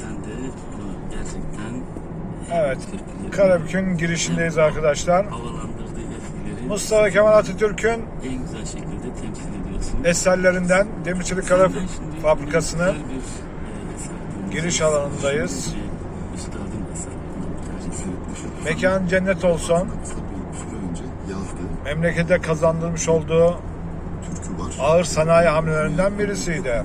Sen de bu gerçekten Evet. Türklerin Karabük'ün girişindeyiz arkadaşlar. havalandırdığı Mustafa Kemal Atatürk'ün en güzel şekilde temsil ediyorsun. eserlerinden Demirçelik Karabük Senden şimdi güzel bir, e, eser dinleyeceğiz. giriş alanındayız. Bir Üstadın eserlerinden bir tanesi. Mekan cennet olsun. Önce yazdı. Memlekete kazandırmış olduğu Türkü var. ağır sanayi hamlelerinden birisiydi.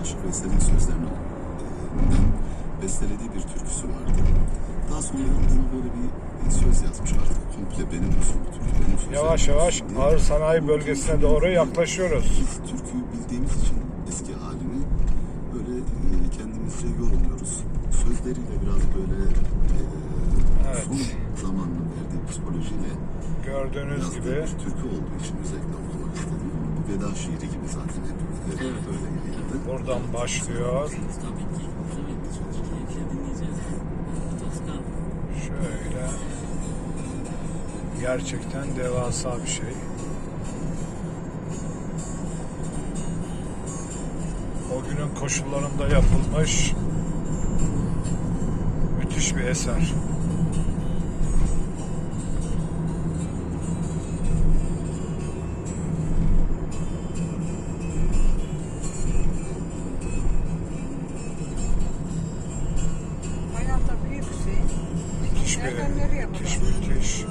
Aşık Veysel'in sözlerine bestelediği bir türküsü vardı. Daha sonra buna böyle bir söz yazmış artık. Komple benim usul türkü. Benim sözlerim Yavaş yavaş diye. ağır sanayi bölgesine doğru yaklaşıyoruz. Biz türküyü bildiğimiz için eski halini böyle e, kendimizce yorumluyoruz. Sözleriyle biraz böyle e, Evet. son zamanın verdiği psikolojiyle Gördüğünüz gibi türkü olduğu için özellikle okumak veda şiiri gibi zaten hep e, Evet. böyle yayıldı. buradan başlıyor. Tabii ki. Evet. Çok keyifle dinleyeceğiz. Toskan. Şöyle gerçekten devasa bir şey. O günün koşullarında yapılmış müthiş bir eser. Müthiş, kadar? müthiş.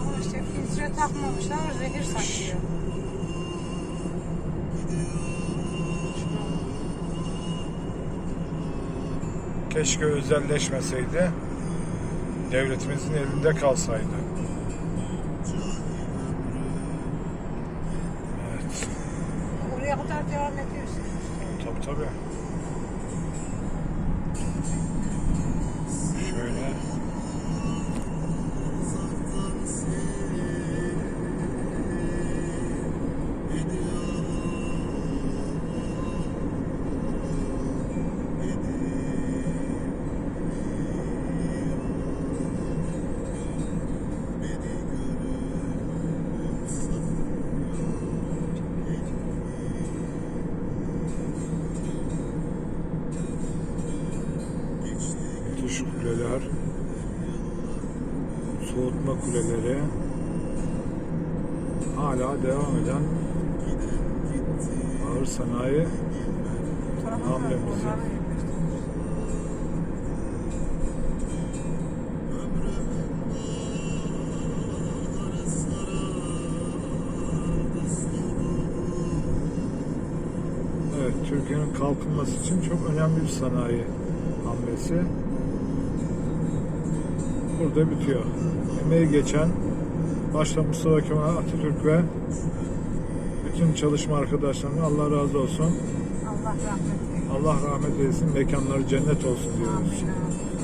Ama işte filtre takmamışlar, zehir saçıyor. Keşke özelleşmeseydi. Devletimizin elinde kalsaydı. Evet. Oraya kadar devam ediyorsun. Tabii tabii. Kuleler. Soğutma kuleleri. Hala devam eden ağır sanayi hamlemizi. Evet, Türkiye'nin kalkınması için çok önemli bir sanayi hamlesi. Burada bitiyor. Emeği geçen başta Mustafa Kemal Atatürk ve bütün çalışma arkadaşlarına Allah razı olsun. Allah rahmet eylesin. Allah rahmet eylesin. Mekanları cennet olsun diyoruz. Amin.